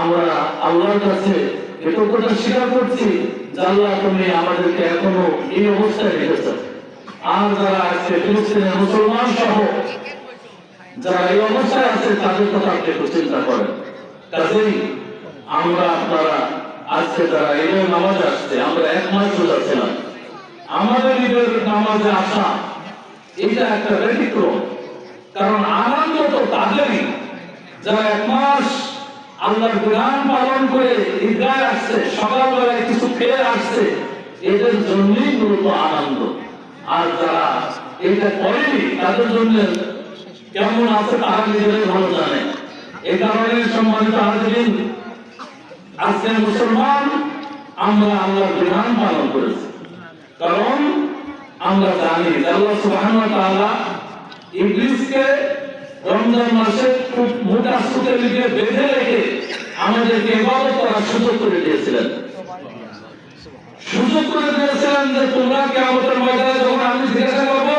আমরা আল্লাহর কাছে কৃতজ্ঞতা স্বীকার করছি আল্লাহ তুমি আমাদেরকে এখনও এই অবস্থায় রেখেছ আর যারা আজকে ফিলিস্তিনের মুসলমান সহ, যারা এই অবস্থায় আছে, তাদের কথা আপনি একটু চিন্তা করেন। কাজেই আমরা আপনারা, আজকে যারা ঈদের নামাজে আসছে, আমরা এক মাস রোজা ছিলাম আমাদের ঈদের নামাজে আসা, এটা একটা ব্যতিক্রম। কারণ আনন্দ তো তাদেরই। যারা এক আল্লাহর বিধান পালন করে ঈদগায় আসছে, সকালবেলায় কিছু খেয়ে আসছে। এদের জন্যই মূলত আনন্দ। আর যারা এটা করেনি, তাদের জন্য কেমন আছে তারা নিজেরাই ভালো জানে। এ কারণে সম্মানিত হাজিরিন, আজকে মুসলমান, আমরা আল্লাহর বিধান পালন করেছি। কারণ আমরা জানি আল্লাহ সুবহানাহু ওয়া তাআলা রমজান মাসে খুব মোটা সুতে লিখে বেঁধে রেখে আমাদেরকে ইবাদত করার সুযোগ করে দিয়েছিলেন। সুযোগ করে দিয়েছিলেন যে তোমরা কিয়ামতের ময়দানে যখন আমি জিজ্ঞাসা করব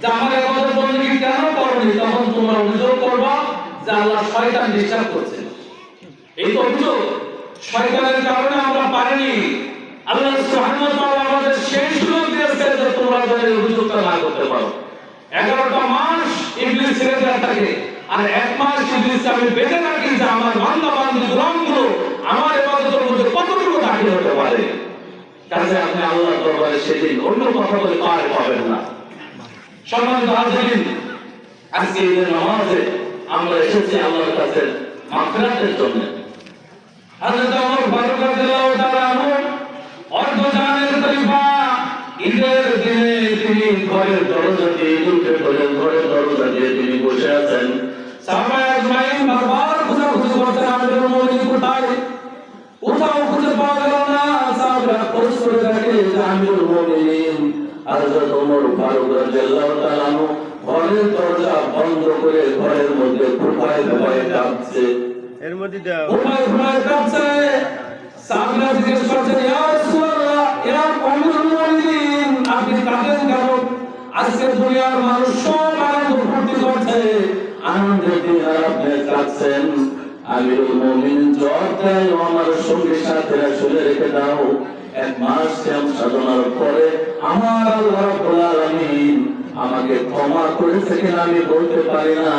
যে আমার ইবাদত বন্দী কেন করনি তখন তোমরা অভিযোগ করবা যে আল্লাহ শয়তান ডিস্টার্ব করছে। এই তো অভিযোগ। শয়তানের কারণে আমরা পারিনি। আল্লাহ সুবহানাহু আমাদের সেই সুযোগ দিয়েছে যে তোমরা যেন অভিযোগটা না করতে পারো। এগারোটা মাস ইবলিস ছেড়ে থাকে। আর এক মাস ইবলিস আমি বেঁধে রাখি যে আমার বান্দা বান্দি গোলামগুলো আমার ইবাদতের মধ্যে কতটুকু দাঁড়িয়ে হতে পারে? কাজে আপনি আল্লাহর দরবারে সেদিন অন্য কথা বলে পার পাবেন না। সম্মানিত হাজিরিন, আজকে ঈদের নামাজে আমরা এসেছি আল্লাহর কাছে মাগফিরাতের জন্য। হযরত ওমর ফারুক রাদিয়াল্লাহু তাআলা আনহু অর্ধ খলিফা। ঈদের দিনে তিনি ঘরের দরজা দিয়ে ঘরের দরজা দিয়ে তিনি বসে আছেন। সাহাবায়ে আজমাইন বারবার খোঁজাখুঁজি করছেন আমিরুল মুমিনিন কোথায় কোথাও খুঁজে পাওয়া গেল না সাহাবারা খোঁজ করে দেখে যে আমিরুল মুমিনিন হযরত ওমর ফারুক রাদিয়াল্লাহু তাআলা ঘরের দরজা বন্ধ করে ঘরের মধ্যে কাঁপছে এর মধ্যে দাও কাঁপছে সাহাবীরা জিজ্ঞেস করছেন ইয়া রাসূলুল্লাহ ইয়া আমিরুল মুমিনিন আপনি কাঁদেন কেন আজকে দুনিয়ার মানুষ সব আনন্দ ফুর্তি করছে আনন্দে দিন আর আপনি কাঁদছেন আমিরুল জবাব আমার সঙ্গী সাথীরা শুনে রেখে দাও। এক মাস শ্যাম সাধনার পরে আমার আল্লাহ রাব্বুল আলামিন আমাকে ক্ষমা করেছে কিনা আমি বলতে পারি না।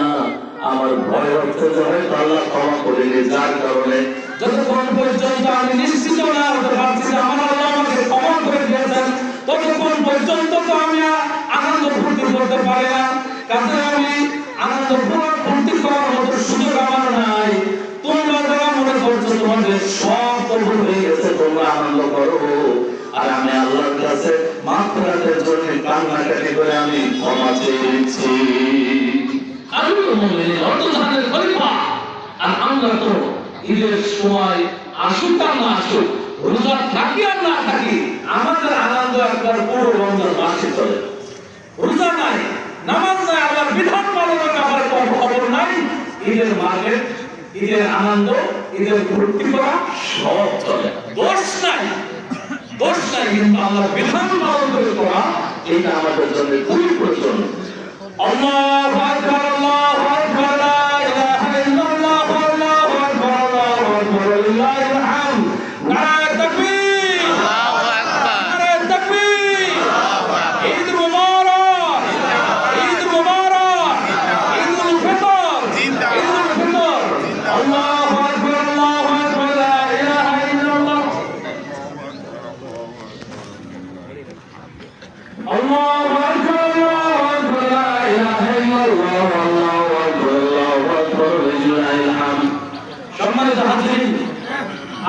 আমার ভয় হচ্ছে যে হয়তো আল্লাহ ক্ষমা করেনি যার কারণে যতক্ষণ পর্যন্ত আমি নিশ্চিত না হতে পারছি যে আমার আল্লাহ আমাকে ক্ষমা করে দিয়েছেন। ততক্ষণ পর্যন্ত তো আমি আনন্দ ফুর্তি করতে পারি না। কাজে আনন্দ করো আর আমি আল্লাহর কাছে মাফরাতের জন্য কান্নাকাটি করে আমি ক্ষমা চেয়ে নিচ্ছি। আমিরুল মুমিনিন অর্ধধানের খলিফা। আর আমরা তো ঈদের সময় আসুক না আসুক, রোজা থাকি আর না থাকি, আমাদের আনন্দ একবার পুরো রমজান মাসে চলে। রোজা নাই, নামাজ নাই, আবার বিধান পালনের কোনো খবর নাই। ঈদের মার্কেট, ঈদের আনন্দ, ঈদের ভর্তি করা সব চলে। দোষ নাই। দোষ নাই কিন্তু আল্লাহ বিধান পালন করে করা এটা আমাদের জন্য খুবই প্রয়োজন আল্লাহু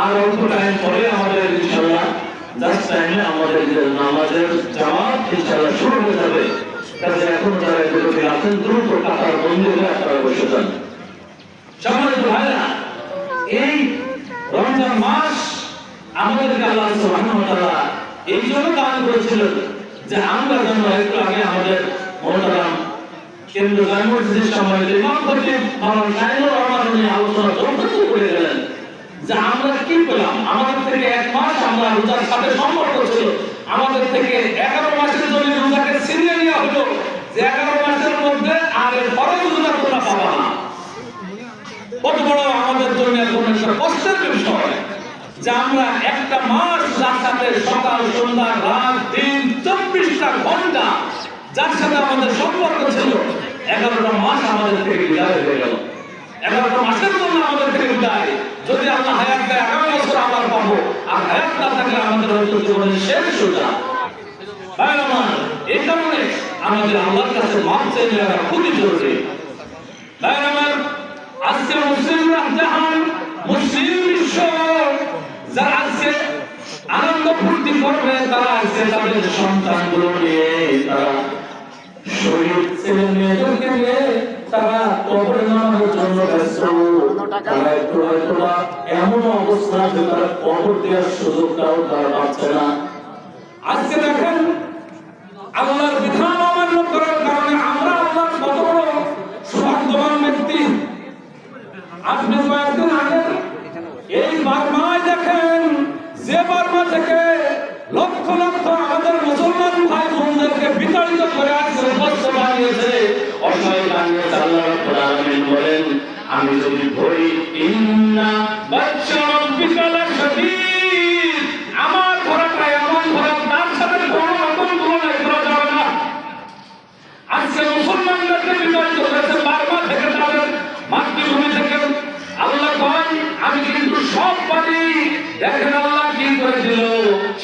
আর অল্প টাইম পরে আমাদের ইনশাআল্লাহ জাস্ট টাইমে আমাদের নামাজের জামাত ইনশাআল্লাহ শুরু হয়ে যাবে। কাজে এখন যারা বিরোধী আছেন, দ্রুত কাতার বন্ধু হয়ে আপনারা বসে যান। সম্মানিত ভাইরা এই রমজান মাস আমাদেরকে আল্লাহ সুবহানাহু ওয়া তাআলা এই জন্য দান করেছিলেন যে আমরা যেন একটু আগে আমাদের মহতারাম কেন্দ্র জানুয়ারির সময় ইমাম খতিব মাওলানা শাহিনুর রহমান আলোচনা যথেষ্ট করে গেলেন যে আমরা কি পেলাম আমাদের থেকে এক মাস আমরা রোজার সাথে সম্পর্ক ছিল। আমাদের থেকে এগারো মাসের জন্য রোজাকে ছিনিয়ে নেওয়া হলো। যে এগারো মাসের মধ্যে আর এর ফরজ রোজা তোমরা পাবা না। কত বড় আমাদের জন্য এখন একটা যে আমরা একটা মাস যার সাথে সকাল, সন্ধ্যা, রাত, দিন চব্বিশটা ঘণ্টা যার সাথে আমাদের সম্পর্ক ছিল, এগারোটা মাস আমাদের থেকে বিদায় হয়ে গেল। এগারোটা মাসের জন্য আমাদের থেকে বিদায়। যদি আল্লাহ হায়াত দেয়, আগামী বছর আবার পাবো। আর হায়াত না থাকলে আমাদের হয়তো জীবনের শেষ সোজা। এই কারণে আমাদের আল্লাহর কাছে নেওয়া খুবই জরুরি। আজকে মুসলিমরা জাহান, মুসলিম বিশ্ব, যারা আজকে আনন্দ ফুর্তি করবে, তারা আজকে তাদের সন্তানগুলো নিয়ে তারা শহীদ ছেলে মেয়েদেরকে নিয়ে তারা জন্য ব্যস্ত। এমন অবস্থা যে তারা কবর দেওয়ার সুযোগটাও তারা পাচ্ছে না আজকে দেখেন, আল্লাহর বিধান অমান্য করার কারণে আমরা আল্লাহর কত বড় সৌভাগ্যবান ব্যক্তি। আপনি কয়েকদিন আগে এই বার্মায় দেখেন, যে বার্মা থেকে লক্ষ লক্ষ আমাদের মুসলমান ভাই বোনদেরকে বিতাড়িত করে আজকে বানিয়েছে অসহায় বানিয়েছে আল্লাহ বলেন আমি যদি ধরি ইন্না বাদশা রাব্বিকা লাশাদীদ আমার ধরাটা এমন ধরা তার সাথে কোনো রকম তুলনা করা যাবে না আজকে মুসলমানদেরকে বিতাড়িত করেছে বার্মা থেকে তাদের মাতৃভূমি থেকে আল্লাহ কয় আমি কিন্তু সব পারি দেখেন আল্লাহ কি করে দিল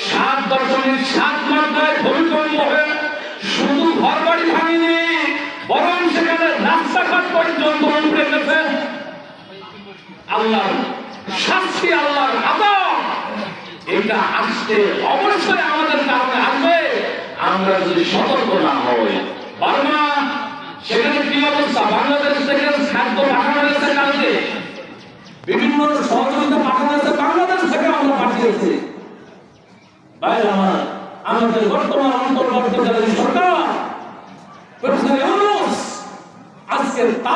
সাত দশমিক সাত মাত্রায় ভূমিকম্প হয়ে শুধু ঘর বাড়ি ভাঙিনি বরং সেখানে রাস্তাঘাট পর্যন্ত উঠে গেছে আল্লাহ শাস্তি, আল্লাহর আদব এটা আসতে অবশ্যই আমাদের কারণে আসবে। আমরা যদি সতর্ক না হই, বার্মা, সেখানে কি অবস্থা? বাংলাদেশ থেকে খাদ্য পাঠানো হয়েছে কালকে। বিভিন্ন সহযোগিতা পাঠানো হয়েছে বাংলাদেশ থেকে আমরা পাঠিয়েছি। ভাই, আমার, আমাদের বর্তমান অন্তর্বর্তীকালীন সরকার আজকে